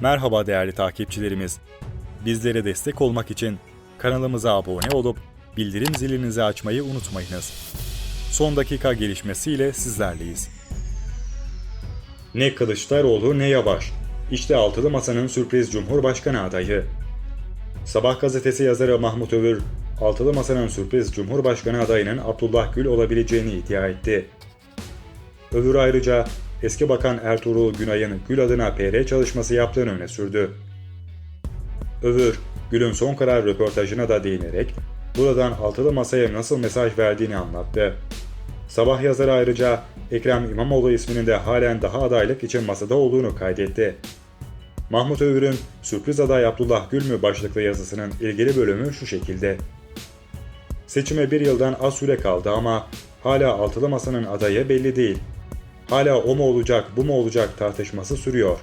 Merhaba değerli takipçilerimiz. Bizlere destek olmak için kanalımıza abone olup bildirim zilinizi açmayı unutmayınız. Son dakika gelişmesiyle sizlerleyiz. Ne Kılıçdaroğlu ne Yavaş. İşte Altılı Masa'nın sürpriz Cumhurbaşkanı adayı. Sabah gazetesi yazarı Mahmut Övür, Altılı Masa'nın sürpriz Cumhurbaşkanı adayının Abdullah Gül olabileceğini iddia etti. Övür ayrıca eski bakan Ertuğrul Günay'ın Gül adına PR çalışması yaptığını öne sürdü. Övür, Gül'ün son karar röportajına da değinerek buradan altılı masaya nasıl mesaj verdiğini anlattı. Sabah yazarı ayrıca Ekrem İmamoğlu isminin de halen daha adaylık için masada olduğunu kaydetti. Mahmut Övür'ün Sürpriz Aday Abdullah Gül mü başlıklı yazısının ilgili bölümü şu şekilde. Seçime bir yıldan az süre kaldı ama hala altılı masanın adayı belli değil. Hala o mu olacak, bu mu olacak tartışması sürüyor.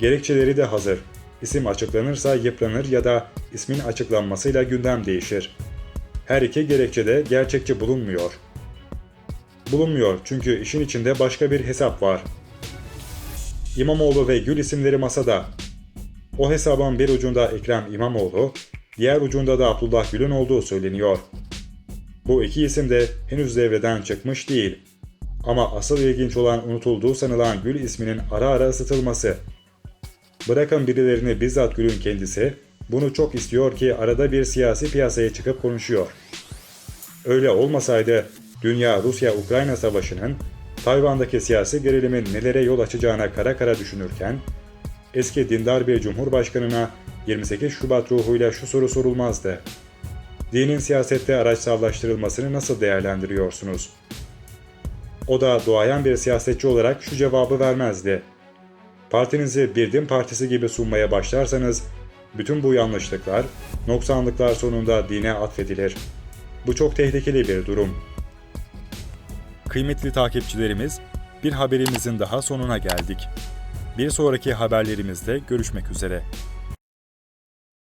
Gerekçeleri de hazır. İsim açıklanırsa yıpranır ya da ismin açıklanmasıyla gündem değişir. Her iki gerekçe de gerçekçi bulunmuyor. Bulunmuyor çünkü işin içinde başka bir hesap var. İmamoğlu ve Gül isimleri masada. O hesabın bir ucunda Ekrem İmamoğlu, diğer ucunda da Abdullah Gül'ün olduğu söyleniyor. Bu iki isim de henüz devreden çıkmış değil. Ama asıl ilginç olan unutulduğu sanılan Gül isminin ara ara ısıtılması. Bırakın birilerini bizzat Gül'ün kendisi, bunu çok istiyor ki arada bir siyasi piyasaya çıkıp konuşuyor. Öyle olmasaydı dünya Rusya-Ukrayna savaşının Tayvan'daki siyasi gerilimin nelere yol açacağına kara kara düşünürken, eski dindar bir cumhurbaşkanına 28 Şubat ruhuyla şu soru sorulmazdı. Dinin siyasette araçsallaştırılmasını nasıl değerlendiriyorsunuz? O da doğayan bir siyasetçi olarak şu cevabı vermezdi. Partinizi bir din partisi gibi sunmaya başlarsanız, bütün bu yanlışlıklar, noksanlıklar sonunda dine atfedilir. Bu çok tehlikeli bir durum. Kıymetli takipçilerimiz, bir haberimizin daha sonuna geldik. Bir sonraki haberlerimizde görüşmek üzere.